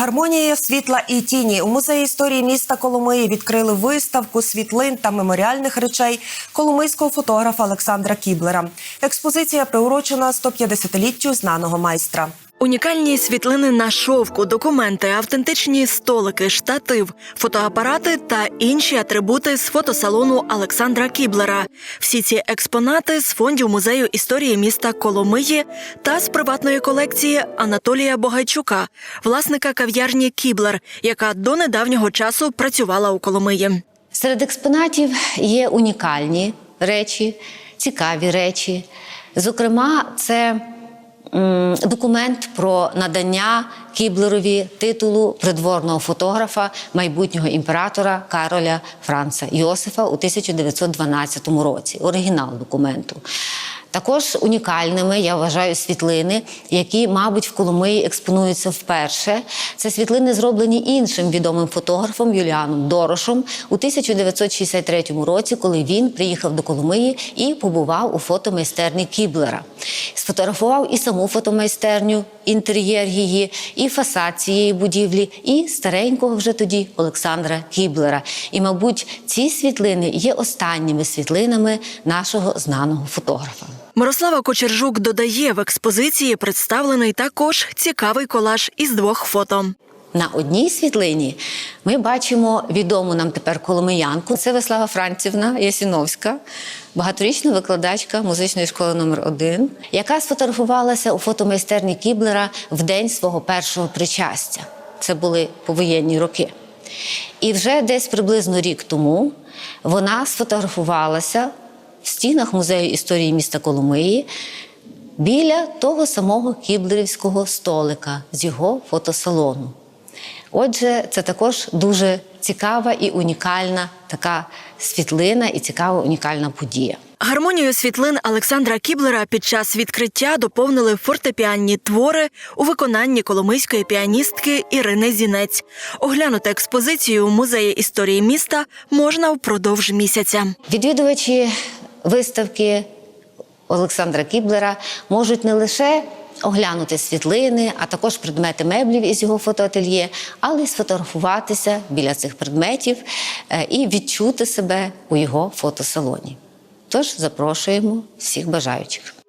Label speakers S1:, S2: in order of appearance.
S1: Гармонія світла і тіні у музеї історії міста Коломиї відкрили виставку світлин та меморіальних речей коломийського фотографа Олександра Кіблера. Експозиція приурочена 150-літтю знаного майстра.
S2: Унікальні світлини на шовку, документи, автентичні столики, штатив, фотоапарати та інші атрибути з фотосалону Олександра Кіблера. Всі ці експонати з фондів музею історії міста Коломиї та з приватної колекції Анатолія Богайчука, власника кав'ярні Кіблер, яка до недавнього часу працювала у Коломиї.
S3: Серед експонатів є унікальні речі, цікаві речі. Зокрема, це документ про надання Кіблерові титулу придворного фотографа майбутнього імператора Кароля Франца Йосифа у 1912 році. Оригінал документу. Також унікальними я вважаю світлини, які, мабуть, в Коломиї експонуються вперше. Це світлини, зроблені іншим відомим фотографом Юліаном Дорошем у 1963 році, коли він приїхав до Коломиї і побував у фотомайстерні Кіблера. Сфотографував і саму фотомайстерню, інтер'єр її, і фасад цієї будівлі, і старенького вже тоді Олександра Кіблера. І, мабуть, ці світлини є останніми світлинами нашого знаного фотографа.
S2: Мирослава Кочержук додає, в експозиції представлений також цікавий колаж із двох фото.
S3: На одній світлині ми бачимо відому нам тепер коломиянку. Це Веслава Францівна Ясіновська, багаторічна викладачка музичної школи номер 1 яка сфотографувалася у фотомайстерні Кіблера в день свого першого причастя. Це були повоєнні роки. І вже десь приблизно рік тому вона сфотографувалася стінах музею історії міста Коломиї біля того самого кіблерівського столика з його фотосалону. Отже, це також дуже цікава і унікальна така світлина і цікава унікальна подія.
S2: Гармонію світлин Олександра Кіблера під час відкриття доповнили фортепіанні твори у виконанні коломийської піаністки Ірини Зінець. Оглянути експозицію у музеї історії міста можна впродовж місяця.
S3: Відвідувачі виставки Олександра Кіблера можуть не лише оглянути світлини, а також предмети меблів із його фотоательє, але й сфотографуватися біля цих предметів е, і відчути себе у його фотосалоні. Тож запрошуємо всіх бажаючих.